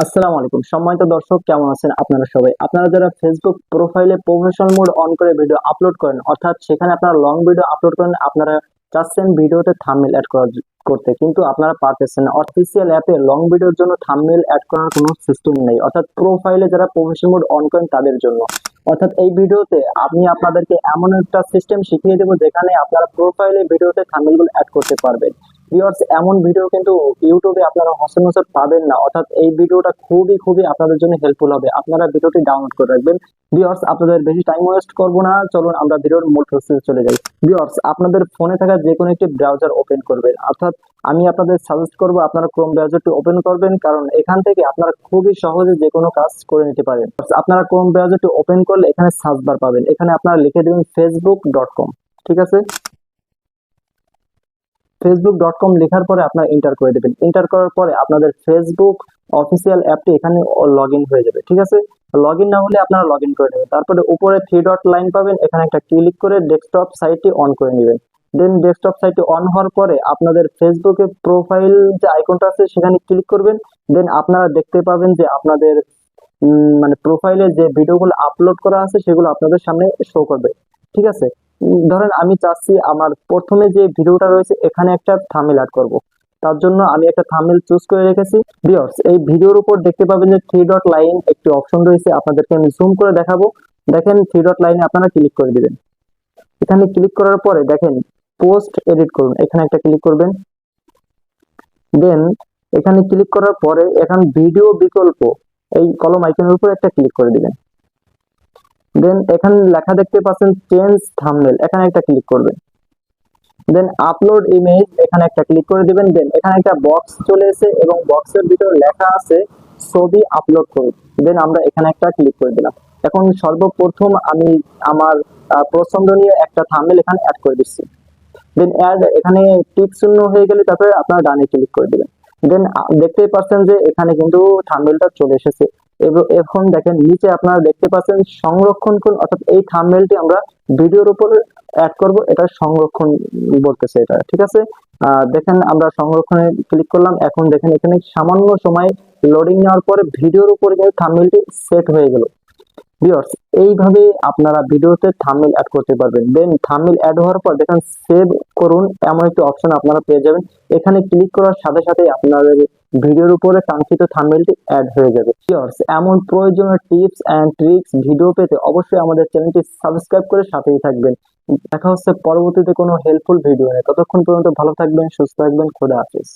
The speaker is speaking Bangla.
আসসালামু আলাইকুম। সম্মানিত দর্শক, কেমন আছেন আপনারা সবাই? আপনারা যারা ফেসবুক প্রোফাইলে প্রফেশনাল মোড অন করে ভিডিও আপলোড করেন, অর্থাৎ সেখানে আপনারা লং ভিডিও আপলোড করেন, আপনারা চাচ্ছেন ভিডিওতে থাম্বনেল অ্যাড করার করতে, কিন্তু আপনারা পারতেছেন না। অফিসিয়াল অ্যাপে লং ভিডিওর জন্য থাম্বনেল অ্যাড করার কোনো সিস্টেম নেই। অর্থাৎ প্রোফাইলে যারা প্রফেশনাল মোড অন করেন, তাদের জন্য। অর্থাৎ এই ভিডিওতে আমি আপনাদেরকে এমন একটা সিস্টেম শিখিয়ে দেবো, যেখানে আপনারা প্রোফাইলে ভিডিওতে থাম্বনেলগুলো অ্যাড করতে পারবেন। ভিউয়ার্স এমন ভিডিও কিন্তু ইউটিউবে আপনারা সচরাচর পাবেন না। অর্থাৎ এই ভিডিওটা খুবই খুবই আপনাদের জন্য হেল্পফুল হবে। আপনারা ভিডিওটি ডাউনলোড করে রাখবেন। ভিউয়ার্স আপনাদের বেশি টাইম ওয়েস্ট করব না। চলুন আমরা ভিডিওর মূল প্রসেসে চলে যাই। ভিউয়ার্স আপনাদের ফোনে থাকা যে কোনো একটি ব্রাউজার ওপেন করবেন। অর্থাৎ আমি আপনাদের সাজেস্ট করব আপনারা ক্রোম ব্রাউজারটি ওপেন করবেন, কারণ এখান থেকে আপনারা খুবই সহজে যে কোনো কাজ করে নিতে পারেন। আপনারা ক্রোম ব্রাউজারটি ওপেন করলে এখানে সার্চ বার পাবেন। এখানে আপনারা লিখে দেবেন কম ঠিক আছে? ফেসবুক ডট কম লেখার পরে আপনার এন্টার করে দেবেন। এন্টার করার পরে আপনাদের ফেসবুক অফিসিয়াল অ্যাপটি এখানে লগ হয়ে যাবে, ঠিক আছে? লগ না হলে আপনারা লগ করে নেবেন। তারপরে উপরে থ্রি ডট লাইন পাবেন, এখানে একটা ক্লিক করে ডেস্কটপ সাইটটি অন করে নেবেন। দেন ডেস্কটপ সাইটটি অন হওয়ার পরে আপনাদের ফেসবুকে প্রোফাইল যে আইকনটা আছে, সেখানে ক্লিক করবেন। দেন আপনারা দেখতে পাবেন যে আপনাদের মানে প্রোফাইলে যে ভিডিওগুলো আপলোড করা আছে, সেগুলো আপনাদের সামনে শো করবে, ঠিক আছে? ধরেন আমি চাচ্ছি আমার প্রথমে যে ভিডিওটা রয়েছে, এখানে একটা থাম্বনেল অ্যাড করব। তার জন্য আমি একটা থাম্বনেল চুজ করে রেখেছি। ভিউয়ার্স এই ভিডিওর উপর দেখতে পাবেন যে থ্রি ডট লাইন একটি অপশন রয়েছে। আপনাদেরকে আমি জুম করে দেখাবো। দেখেন থ্রি ডট লাইনে আপনারা ক্লিক করে দিবেন। এখানে ক্লিক করার পরে দেখেন পোস্ট এডিট করুন। এখানে একটা ক্লিক করবেন। দেন এখানে ক্লিক করার পরে এখন ভিডিও বিকল্প, এই কলম আইকনের উপর একটা ক্লিক করে দিবেন। দেন এখানে লেখা দেখতে পাচ্ছেন চেঞ্জ থাম্বনেল এখানে একটা ক্লিক করবেন। দেন আপলোড ইমেজ এখানে একটা ক্লিক করে দিবেন। দেন এখানে একটা বক্স চলে এসে এবং বক্সের ভিতরে লেখা আছে ছবি আপলোড করুন। দেন আমরা এখানে একটা ক্লিক করে দিলাম। এখন সর্বপ্রথম আমি আমার পছন্দনীয় একটা থাম্বনেল এখানে অ্যাড করে দিচ্ছি। দেন অ্যাড এখানে টিক শূন্য হয়ে গেলে তারপরে আপনারা ডানে ক্লিক করে দিবেন। দেন দেখতেই পাচ্ছেন যে এখানে কিন্তু থাম্বনেলটা চলে এসেছে। এখন দেখেন, নিচে আপনারা দেখতে পাচ্ছেন সংরক্ষণ করুন অর্থাৎ এই থাম্বনেলটি আমরা ভিডিওর উপরে অ্যাড করব, এটা সংরক্ষণ বলতেছে এটা, ঠিক আছে? দেখেন, আমরা সংরক্ষণে ক্লিক করলাম, এখন দেখেন এখানে সামান্য সময় লোডিং নেওয়ার পরে ভিডিওর উপরে কিন্তু থাম্বনেলটি সেট হয়ে গেল। ভিউয়ার্স এইভাবে আপনারা ভিডিওতে থাম্বনেল অ্যাড করতে পারবেন। দেন থাম্বনেল অ্যাড হওয়ার পর দেখেন সেভ করুন। এমন একটি অপশন আপনারা পেয়ে যাবেন। এখানে ক্লিক করার সাথে সাথে আপনাদের ভিডিওর উপরে কাঙ্ক্ষিত থাম্বনেলটি অ্যাড হয়ে যাবে। ভিউয়ার্স এমন প্রয়োজনীয় টিপস এন্ড ট্রিক্স ভিডিও পেতে অবশ্যই আমাদের চ্যানেলটি সাবস্ক্রাইব করে সাথেই থাকবেন। দেখা হচ্ছে পরবর্তীতে কোনো হেল্পফুল ভিডিও নিয়ে। ততক্ষণ পর্যন্ত ভালো থাকবেন, সুস্থ থাকবেন। খোদা হাফেজ।